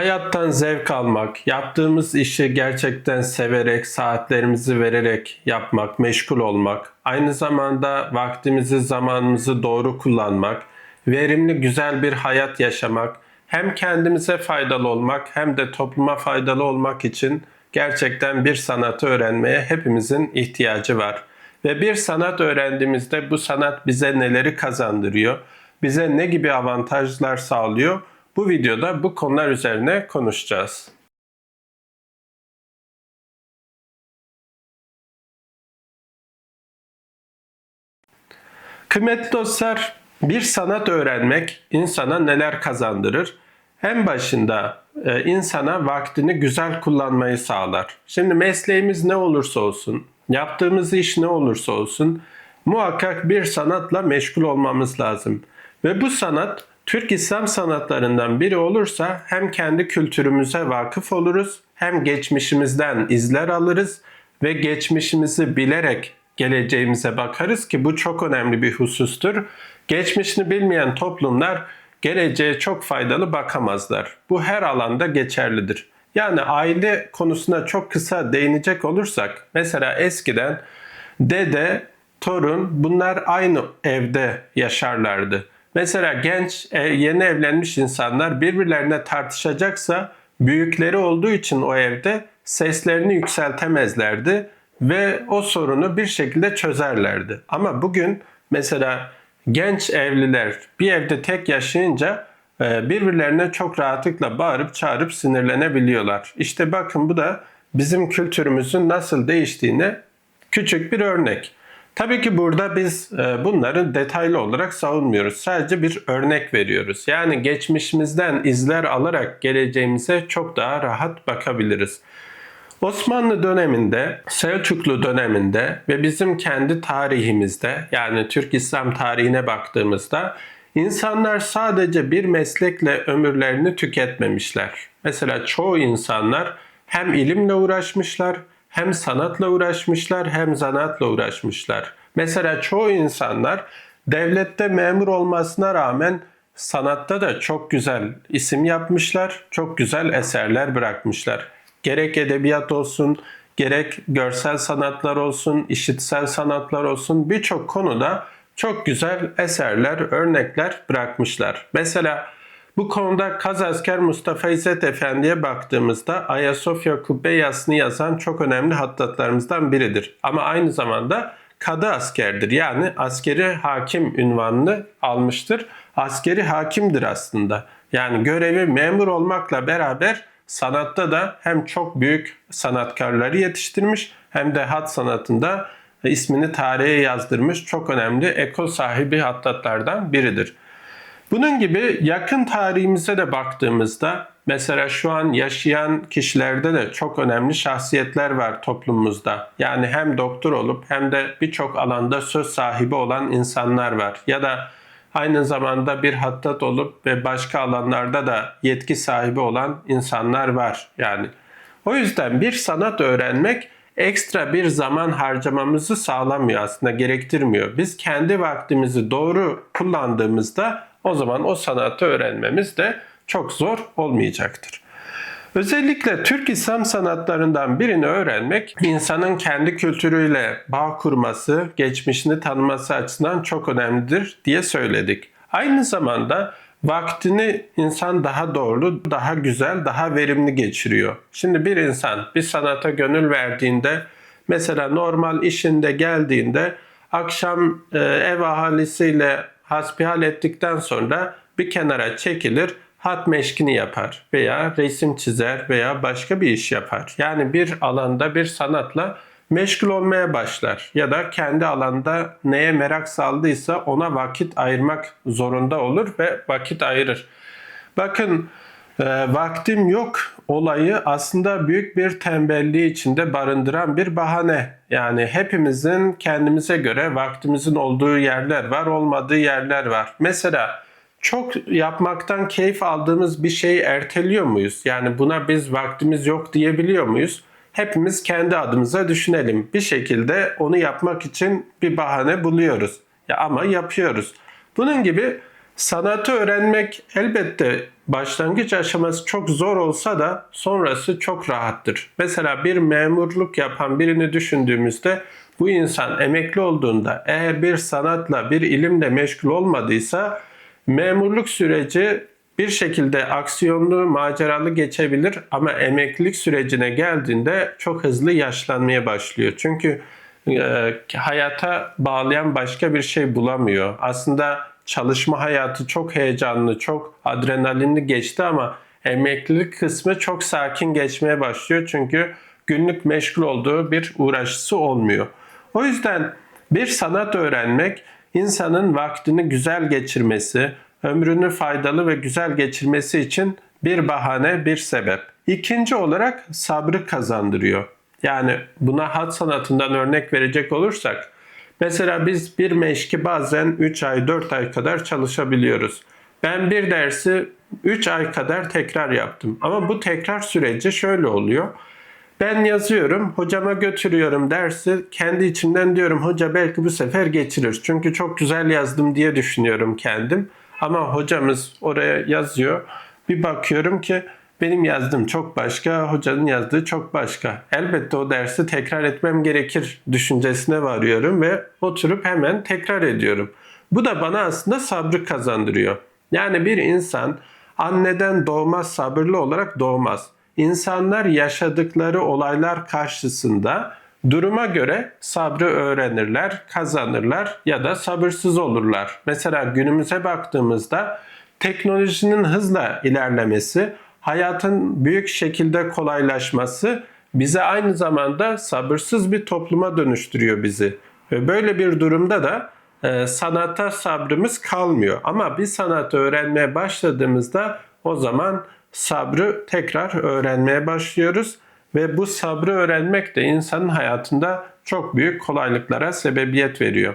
Hayattan zevk almak, yaptığımız işi gerçekten severek, saatlerimizi vererek yapmak, meşgul olmak, aynı zamanda vaktimizi, zamanımızı doğru kullanmak, verimli, güzel bir hayat yaşamak, hem kendimize faydalı olmak hem de topluma faydalı olmak için gerçekten bir sanatı öğrenmeye hepimizin ihtiyacı var. Ve bir sanat öğrendiğimizde bu sanat bize neleri kazandırıyor, bize ne gibi avantajlar sağlıyor? Bu videoda bu konular üzerine konuşacağız. Kıymetli dostlar, bir sanat öğrenmek insana neler kazandırır? En başında e, insana vaktini güzel kullanmayı sağlar. Şimdi mesleğimiz ne olursa olsun, yaptığımız iş ne olursa olsun muhakkak bir sanatla meşgul olmamız lazım. Ve bu sanat Türk İslam sanatlarından biri olursa hem kendi kültürümüze vakıf oluruz hem geçmişimizden izler alırız ve geçmişimizi bilerek geleceğimize bakarız ki bu çok önemli bir husustur. Geçmişini bilmeyen toplumlar geleceğe çok faydalı bakamazlar. Bu her alanda geçerlidir. Yani aile konusuna çok kısa değinecek olursak mesela eskiden dede, torun bunlar aynı evde yaşarlardı. Mesela genç e, yeni evlenmiş insanlar birbirlerine tartışacaksa büyükleri olduğu için o evde seslerini yükseltemezlerdi ve o sorunu bir şekilde çözerlerdi. Ama bugün mesela genç evliler bir evde tek yaşayınca e, birbirlerine çok rahatlıkla bağırıp çağırıp sinirlenebiliyorlar. İşte bakın bu da bizim kültürümüzün nasıl değiştiğine küçük bir örnek. Tabii ki burada biz e, bunları detaylı olarak savunmuyoruz. Sadece bir örnek veriyoruz. Yani geçmişimizden izler alarak geleceğimize çok daha rahat bakabiliriz. Osmanlı döneminde, Selçuklu döneminde ve bizim kendi tarihimizde yani Türk İslam tarihine baktığımızda insanlar sadece bir meslekle ömürlerini tüketmemişler. Mesela çoğu insanlar hem ilimle uğraşmışlar, hem sanatla uğraşmışlar, hem zanaatla uğraşmışlar. Mesela çoğu insanlar devlette memur olmasına rağmen sanatta da çok güzel isim yapmışlar, çok güzel eserler bırakmışlar. Gerek edebiyat olsun, gerek görsel sanatlar olsun, işitsel sanatlar olsun birçok konuda çok güzel eserler, örnekler bırakmışlar. Mesela bu konuda Kazasker Mustafa İzzet Efendi'ye baktığımızda Ayasofya Kubbe Yasını yazan çok önemli hattatlarımızdan biridir. Ama aynı zamanda kadı askerdir. Yani askeri hakim ünvanını almıştır. Askeri hakimdir aslında. Yani görevi memur olmakla beraber sanatta da hem çok büyük sanatkarları yetiştirmiş hem de hat sanatında ismini tarihe yazdırmış çok önemli ekol sahibi hattatlardan biridir. Bunun gibi yakın tarihimize de baktığımızda mesela şu an yaşayan kişilerde de çok önemli şahsiyetler var toplumumuzda. Yani hem doktor olup hem de birçok alanda söz sahibi olan insanlar var. Ya da aynı zamanda bir hattat olup ve başka alanlarda da yetki sahibi olan insanlar var. Yani o yüzden bir sanat öğrenmek ekstra bir zaman harcamamızı sağlamıyor aslında gerektirmiyor. Biz kendi vaktimizi doğru kullandığımızda o zaman o sanatı öğrenmemiz de çok zor olmayacaktır. Özellikle Türk İslam sanatlarından birini öğrenmek insanın kendi kültürüyle bağ kurması, geçmişini tanıması açısından çok önemlidir diye söyledik. Aynı zamanda vaktini insan daha doğru, daha güzel, daha verimli geçiriyor. Şimdi bir insan bir sanata gönül verdiğinde mesela normal işinde geldiğinde akşam e, ev ahalisiyle hasbihal ettikten sonra bir kenara çekilir, hat meşkini yapar veya resim çizer veya başka bir iş yapar. Yani bir alanda bir sanatla meşgul olmaya başlar ya da kendi alanda neye merak saldıysa ona vakit ayırmak zorunda olur ve vakit ayırır. Bakın e, vaktim yok olayı aslında büyük bir tembelliği içinde barındıran bir bahane. Yani hepimizin kendimize göre vaktimizin olduğu yerler var, olmadığı yerler var. Mesela çok yapmaktan keyif aldığımız bir şeyi erteliyor muyuz? Yani buna biz vaktimiz yok diyebiliyor muyuz? Hepimiz kendi adımıza düşünelim. Bir şekilde onu yapmak için bir bahane buluyoruz. Ya ama yapıyoruz. Bunun gibi sanatı öğrenmek elbette başlangıç aşaması çok zor olsa da sonrası çok rahattır. Mesela bir memurluk yapan birini düşündüğümüzde bu insan emekli olduğunda eğer bir sanatla, bir ilimle meşgul olmadıysa memurluk süreci bir şekilde aksiyonlu, maceralı geçebilir ama emeklilik sürecine geldiğinde çok hızlı yaşlanmaya başlıyor. Çünkü e, hayata bağlayan başka bir şey bulamıyor. Aslında çalışma hayatı çok heyecanlı, çok adrenalinli geçti ama emeklilik kısmı çok sakin geçmeye başlıyor. Çünkü günlük meşgul olduğu bir uğraşısı olmuyor. O yüzden bir sanat öğrenmek insanın vaktini güzel geçirmesi, ömrünü faydalı ve güzel geçirmesi için bir bahane, bir sebep. İkinci olarak sabrı kazandırıyor. Yani buna hat sanatından örnek verecek olursak, mesela biz bir meşki bazen 3 ay, 4 ay kadar çalışabiliyoruz. Ben bir dersi 3 ay kadar tekrar yaptım. Ama bu tekrar süreci şöyle oluyor. Ben yazıyorum, hocama götürüyorum dersi. Kendi içimden diyorum hoca belki bu sefer geçirir. Çünkü çok güzel yazdım diye düşünüyorum kendim. Ama hocamız oraya yazıyor. Bir bakıyorum ki benim yazdığım çok başka, hocanın yazdığı çok başka. Elbette o dersi tekrar etmem gerekir düşüncesine varıyorum ve oturup hemen tekrar ediyorum. Bu da bana aslında sabrı kazandırıyor. Yani bir insan anneden doğmaz sabırlı olarak doğmaz. İnsanlar yaşadıkları olaylar karşısında duruma göre sabrı öğrenirler, kazanırlar ya da sabırsız olurlar. Mesela günümüze baktığımızda teknolojinin hızla ilerlemesi, hayatın büyük şekilde kolaylaşması bize aynı zamanda sabırsız bir topluma dönüştürüyor bizi. Ve böyle bir durumda da e, sanata sabrımız kalmıyor. Ama bir sanatı öğrenmeye başladığımızda o zaman sabrı tekrar öğrenmeye başlıyoruz ve bu sabrı öğrenmek de insanın hayatında çok büyük kolaylıklara sebebiyet veriyor.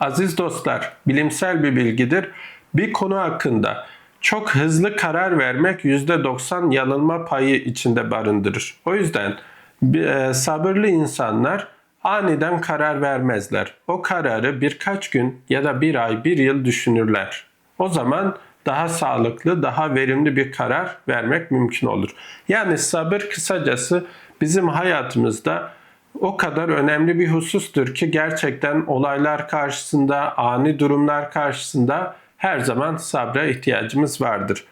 Aziz dostlar, bilimsel bir bilgidir. Bir konu hakkında çok hızlı karar vermek %90 yanılma payı içinde barındırır. O yüzden e, sabırlı insanlar aniden karar vermezler. O kararı birkaç gün ya da bir ay, bir yıl düşünürler. O zaman daha sağlıklı, daha verimli bir karar vermek mümkün olur. Yani sabır kısacası bizim hayatımızda o kadar önemli bir husustur ki gerçekten olaylar karşısında, ani durumlar karşısında her zaman sabra ihtiyacımız vardır.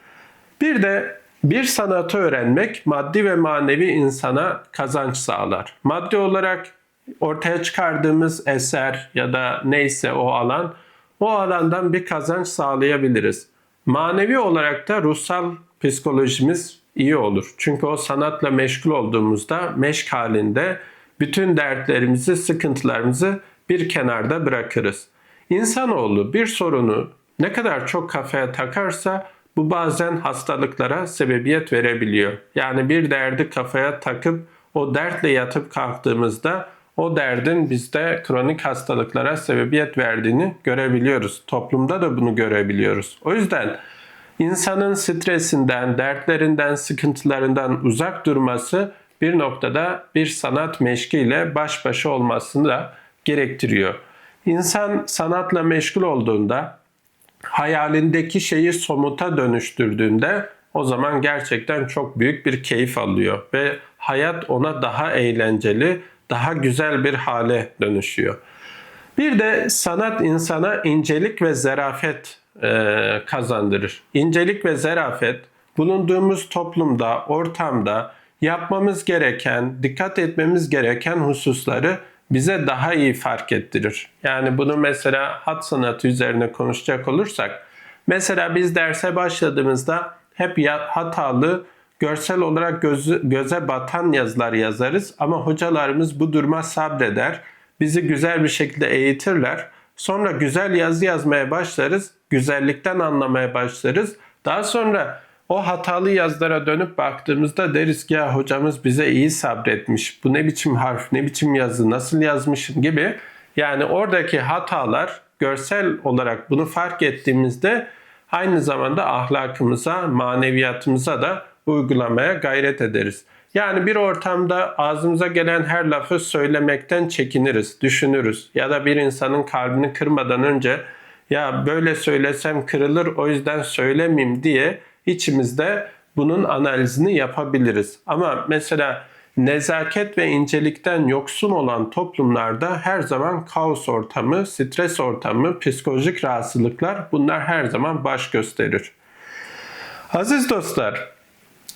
Bir de bir sanatı öğrenmek maddi ve manevi insana kazanç sağlar. Maddi olarak ortaya çıkardığımız eser ya da neyse o alan o alandan bir kazanç sağlayabiliriz. Manevi olarak da ruhsal psikolojimiz iyi olur. Çünkü o sanatla meşgul olduğumuzda meşk halinde bütün dertlerimizi, sıkıntılarımızı bir kenarda bırakırız. İnsanoğlu bir sorunu ne kadar çok kafaya takarsa bu bazen hastalıklara sebebiyet verebiliyor. Yani bir derdi kafaya takıp o dertle yatıp kalktığımızda o derdin bizde kronik hastalıklara sebebiyet verdiğini görebiliyoruz. Toplumda da bunu görebiliyoruz. O yüzden insanın stresinden, dertlerinden, sıkıntılarından uzak durması bir noktada bir sanat meşkiyle baş başa olmasını da gerektiriyor. İnsan sanatla meşgul olduğunda, hayalindeki şeyi somuta dönüştürdüğünde o zaman gerçekten çok büyük bir keyif alıyor ve hayat ona daha eğlenceli, daha güzel bir hale dönüşüyor. Bir de sanat insana incelik ve zarafet e, kazandırır. İncelik ve zarafet bulunduğumuz toplumda, ortamda yapmamız gereken, dikkat etmemiz gereken hususları bize daha iyi fark ettirir. Yani bunu mesela hat sanatı üzerine konuşacak olursak, mesela biz derse başladığımızda hep hatalı görsel olarak gözü, göze batan yazılar yazarız ama hocalarımız bu duruma sabreder. Bizi güzel bir şekilde eğitirler. Sonra güzel yazı yazmaya başlarız. Güzellikten anlamaya başlarız. Daha sonra o hatalı yazılara dönüp baktığımızda deriz ki ya hocamız bize iyi sabretmiş. Bu ne biçim harf, ne biçim yazı, nasıl yazmışım gibi. Yani oradaki hatalar görsel olarak bunu fark ettiğimizde aynı zamanda ahlakımıza, maneviyatımıza da uygulamaya gayret ederiz. Yani bir ortamda ağzımıza gelen her lafı söylemekten çekiniriz, düşünürüz. Ya da bir insanın kalbini kırmadan önce ya böyle söylesem kırılır o yüzden söylemeyeyim diye içimizde bunun analizini yapabiliriz. Ama mesela nezaket ve incelikten yoksun olan toplumlarda her zaman kaos ortamı, stres ortamı, psikolojik rahatsızlıklar bunlar her zaman baş gösterir. Aziz dostlar,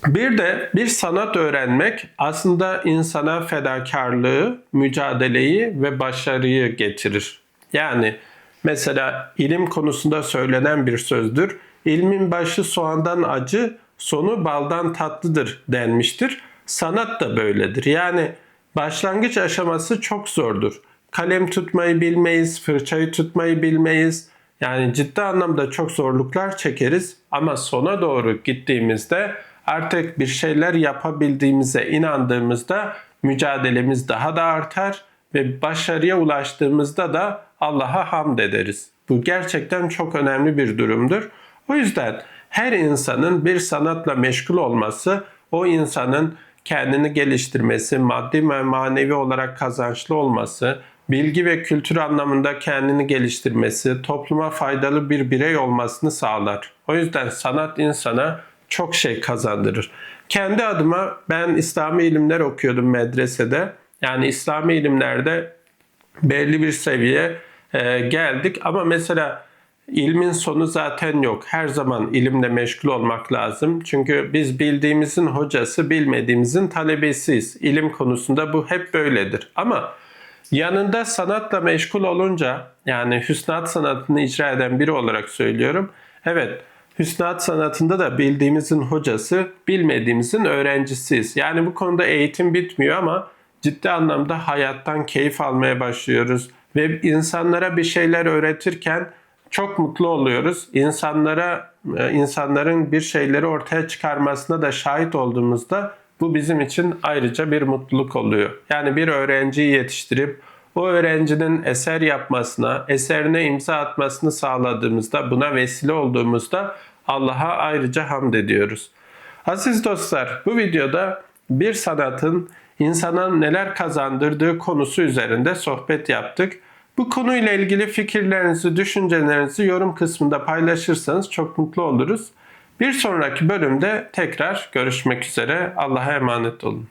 bir de bir sanat öğrenmek aslında insana fedakarlığı, mücadeleyi ve başarıyı getirir. Yani mesela ilim konusunda söylenen bir sözdür. İlmin başı soğandan acı, sonu baldan tatlıdır denmiştir. Sanat da böyledir. Yani başlangıç aşaması çok zordur. Kalem tutmayı bilmeyiz, fırçayı tutmayı bilmeyiz. Yani ciddi anlamda çok zorluklar çekeriz ama sona doğru gittiğimizde artık bir şeyler yapabildiğimize inandığımızda mücadelemiz daha da artar ve başarıya ulaştığımızda da Allah'a hamd ederiz. Bu gerçekten çok önemli bir durumdur. O yüzden her insanın bir sanatla meşgul olması o insanın kendini geliştirmesi, maddi ve manevi olarak kazançlı olması, bilgi ve kültür anlamında kendini geliştirmesi, topluma faydalı bir birey olmasını sağlar. O yüzden sanat insana çok şey kazandırır. Kendi adıma ben İslami ilimler okuyordum medresede. Yani İslami ilimlerde belli bir seviye e, geldik ama mesela ilmin sonu zaten yok. Her zaman ilimle meşgul olmak lazım. Çünkü biz bildiğimizin hocası, bilmediğimizin talebesiyiz. İlim konusunda bu hep böyledir. Ama yanında sanatla meşgul olunca yani hüsnat sanatını icra eden biri olarak söylüyorum. Evet, hüsnat sanatında da bildiğimizin hocası, bilmediğimizin öğrencisiyiz. Yani bu konuda eğitim bitmiyor ama ciddi anlamda hayattan keyif almaya başlıyoruz ve insanlara bir şeyler öğretirken çok mutlu oluyoruz. İnsanlara e, insanların bir şeyleri ortaya çıkarmasına da şahit olduğumuzda bu bizim için ayrıca bir mutluluk oluyor. Yani bir öğrenciyi yetiştirip o öğrencinin eser yapmasına, eserine imza atmasını sağladığımızda, buna vesile olduğumuzda Allah'a ayrıca hamd ediyoruz. Aziz dostlar, bu videoda bir sanatın insana neler kazandırdığı konusu üzerinde sohbet yaptık. Bu konuyla ilgili fikirlerinizi, düşüncelerinizi yorum kısmında paylaşırsanız çok mutlu oluruz. Bir sonraki bölümde tekrar görüşmek üzere. Allah'a emanet olun.